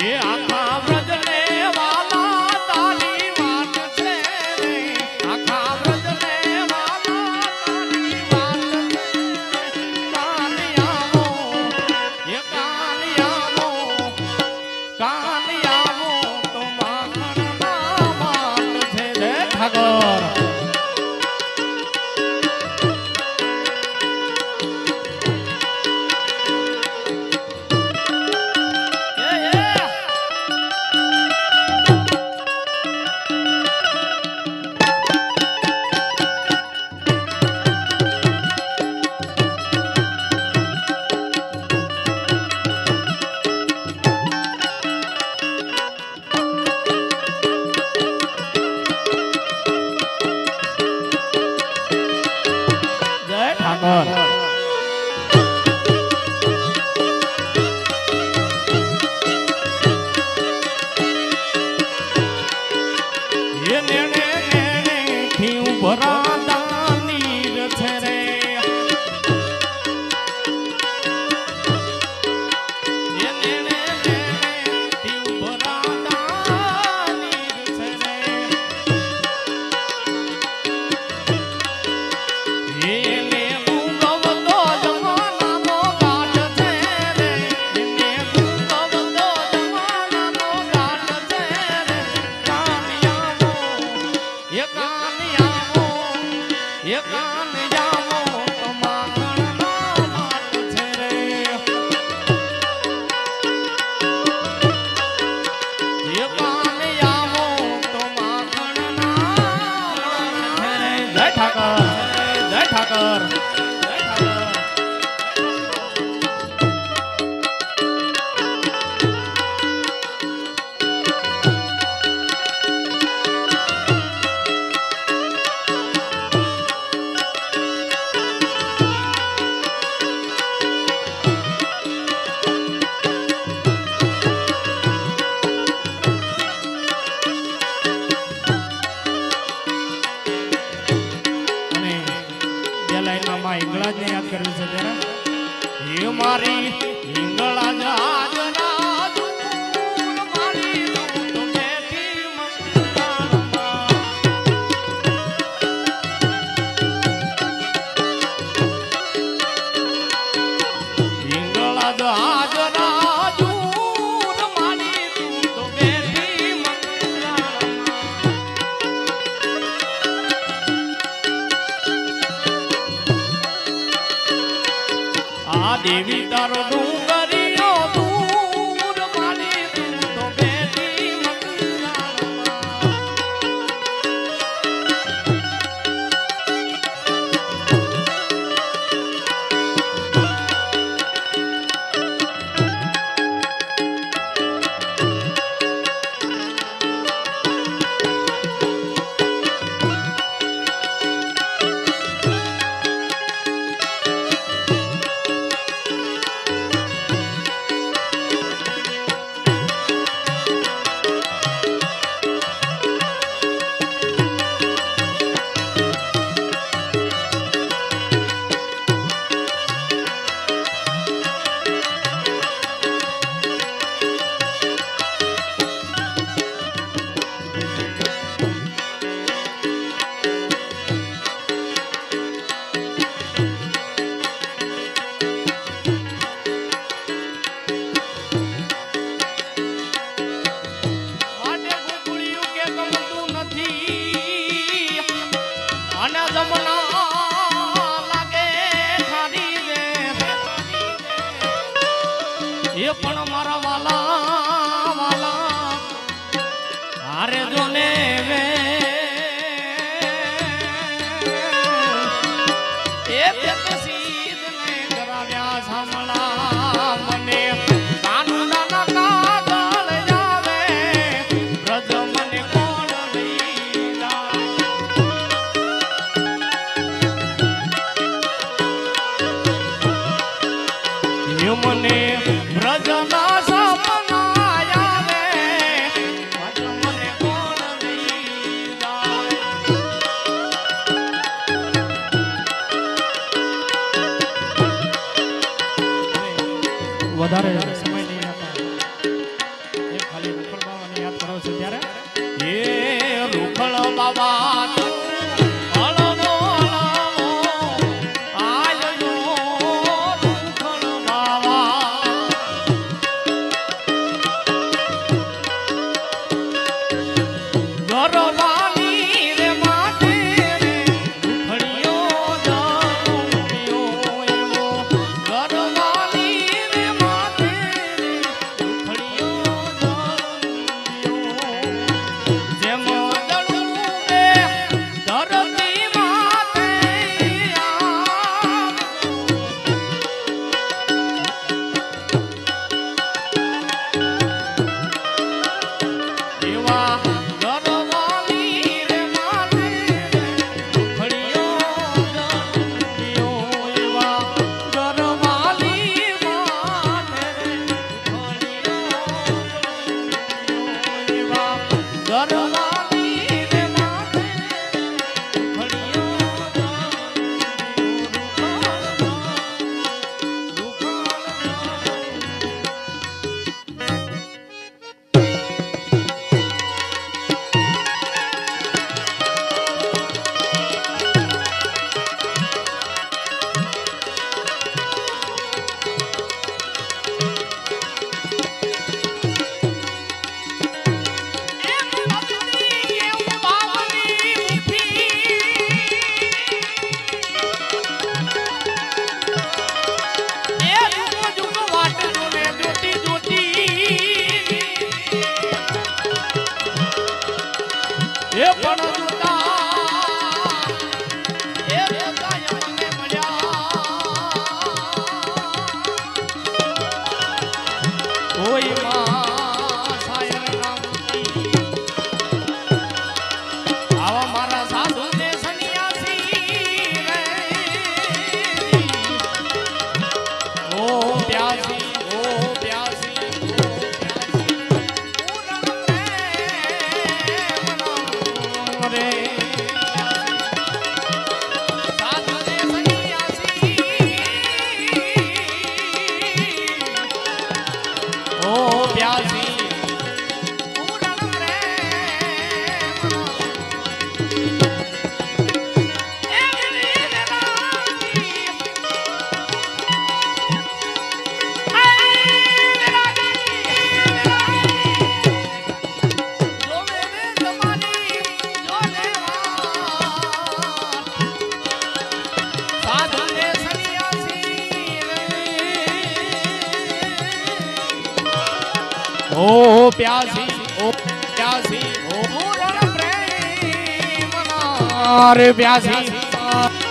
હે આખા દેવી તારો એ પણ મારા વાલા વાલા. હારે જો વે. એ સીધ ને કરાવ્યા મને. નાનું નાના કાગળ જાવે. મને ભોળો બાબા आसी પ્યાસી ઓ પ્યાસી ઓ પૂરણ પ્રેમના રે પ્યાસી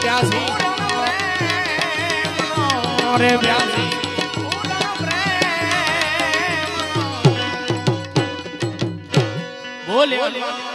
પ્યાસી રે પ્યાસી બોલે.